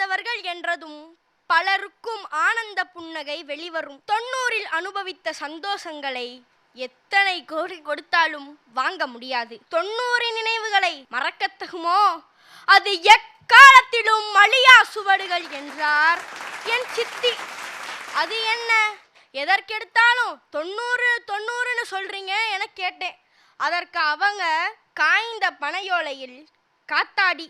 பிறந்தவர்கள் என்றதும் பலருக்கும் ஆனந்த புன்னகை வெளிவரும். தொண்ணூறில் அனுபவித்த சந்தோஷங்களை எத்தனை கோடி கொடுத்தாலும் வாங்க முடியாது. தொண்ணூறின் நினைவுகளை மறக்கத்தகுமோ அது எக்காலத்திலும் மலியா சுவடுகள் என்றார். என் சித்தி அது என்ன? எதற்கெடுத்தாலும் தொண்ணூறு தொண்ணூறுன்னு சொல்றீங்க என கேட்டேன். அதற்கு அவங்க காய்ந்த பனையோலையில் காத்தாடி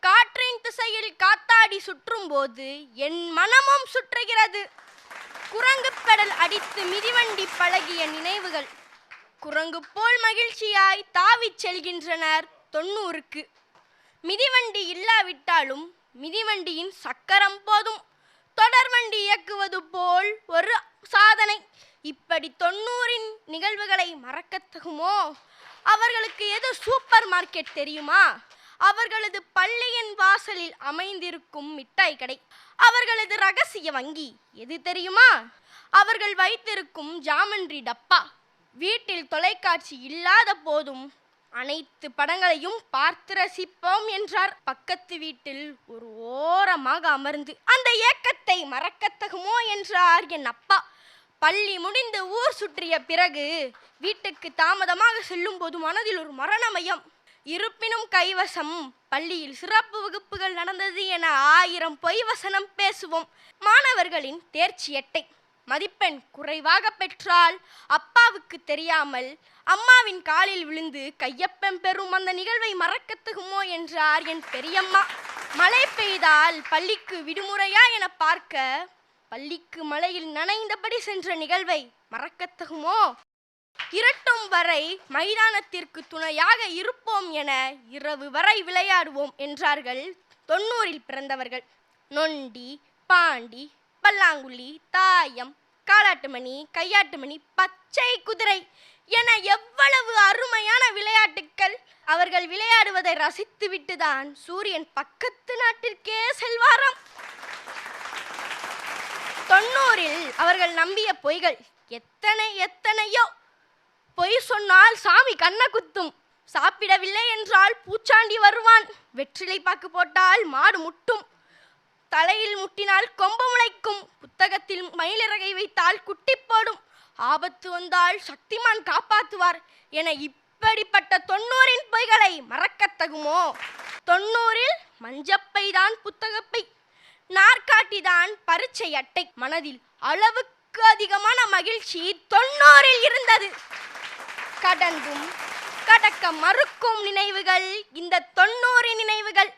காற்றின் திசையில் காத்தாடி சுற்றும் போது என் மனமும் சுற்றுகிறது. குரங்கு பெடல் அடித்து மிதிவண்டி பழகிய நினைவுகள். குரங்கு போல் மகிழ்ச்சியாய் தாவிச் செல்கின்றனர் தொண்ணூறுக்கு. மிதிவண்டி இல்லாவிட்டாலும் மிதிவண்டியின் சக்கரம் போதும். தொடர்வண்டி இயக்குவது போல் ஒரு சாதனை. இப்படி தொண்ணூறின் நிகழ்வுகளை மறக்கத்தகுமோ அவர்களுக்கு எது சூப்பர் மார்க்கெட் தெரியுமா? அவர்களது பள்ளியின் வாசலில் அமைந்திருக்கும் மிட்டாய் கடை அவர்களது ரகசிய வங்கி எது தெரியுமா? அவர்கள் வைத்திருக்கும் ஜாமன்றி டப்பா வீட்டில் தொலைக்காட்சி இல்லாத போதும் அனைத்து படங்களையும் பார்த்து ரசிப்போம் என்றார். பக்கத்து வீட்டில் ஒரு ஓரமாக அமர்ந்து அந்த ஏக்கத்தை மறக்கத்தகுமோ? என்றார் என் அப்பா. பள்ளி முடிந்து ஊர் சுற்றிய பிறகு வீட்டுக்கு தாமதமாக செல்லும் போது மனதில் ஒரு மரணமயம். இருப்பினும் கைவசம். பள்ளியில் சிறப்பு வகுப்புகள் நடந்தது என ஆயிரம் பொய் வசனம் பேசுவோம். மாணவர்களின் தேர்ச்சி எட்டை. மதிப்பெண் குறைவாக பெற்றால் அப்பாவுக்கு தெரியாமல் அம்மாவின் காலில் விழுந்து கையப்பம் பெறும் அந்த நிகழ்வை மறக்கத்துகுமோ என்றார் என் பெரியம்மா. மழை பெய்தால் பள்ளிக்கு விடுமுறையா என பார்க்க பள்ளிக்கு மழையில் நனைந்தபடி சென்ற நிகழ்வை மறக்கத்தகுமோ இருட்டும் வரை மைதானத்திற்கு துணையாக இருப்போம் என இரவு வரை விளையாடுவோம் என்றார்கள் தொண்ணூறில் பிறந்தவர்கள். நொண்டி பாண்டி பல்லாங்குழி தாயம் காலாட்டுமணி கையாட்டுமணி பச்சை குதிரை என எவ்வளவு அருமையான விளையாட்டுக்கள் அவர்கள் விளையாடுவதை ரசித்துவிட்டுதான் சூரியன் பக்கத்து நாட்டிற்கே செல்வாராம். தொண்ணூறில் அவர்கள் நம்பிய பொய்கள் எத்தனை எத்தனையோ பொய் சொன்னால் சாமி கண்ணை குத்தும். சாப்பிடவில்லை என்றால் பூச்சாண்டி வருவான். வெற்றிலை பாக்கு போட்டால் மாடு முட்டும். தலையில் முட்டினால் கொம்பு முளைக்கும். புத்தகத்தில் மயிலிறகை வைத்தால் குட்டி போடும். ஆபத்து வந்தால் சக்திமான் காப்பாற்றுவார் என இப்படிப்பட்ட தொண்ணூறின் பொய்களை மறக்கத்தகுமோ தொண்ணூறில் மஞ்சப்பை தான் புத்தகப்பை. நாற்காட்டி தான் பரீட்சை அட்டை. மனதில் அளவுக்கு அதிகமான மகிழ்ச்சி தொண்ணூறில் இருந்தது. கடந்தும் கடக்க மறுக்கும் நினைவுகள் இந்த தொண்ணூறு நினைவுகள்.